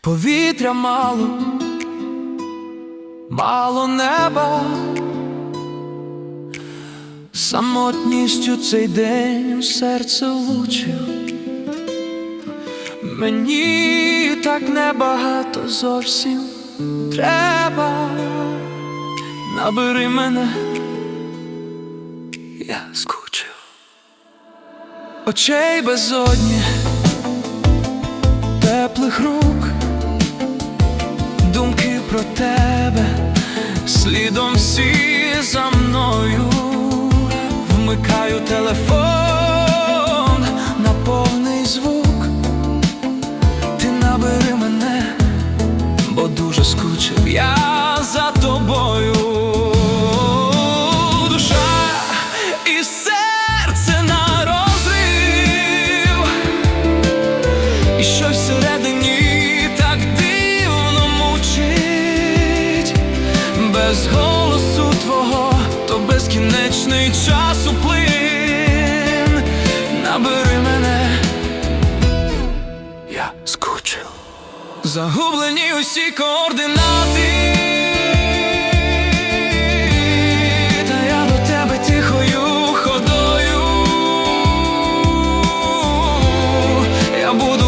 Повітря мало, мало неба, самотністю цей день у серце влучив. Мені так небагато зовсім треба. Набери мене, я скучив. Очей безодні, теплих рук, про тебе, слідом всі за мною, вмикаю телефон на повний звук. Ти набери мене, бо дуже скучив я без голосу твого, то безкінечний час уплин. Набери мене, я скучив. Загублені усі координати. Я буду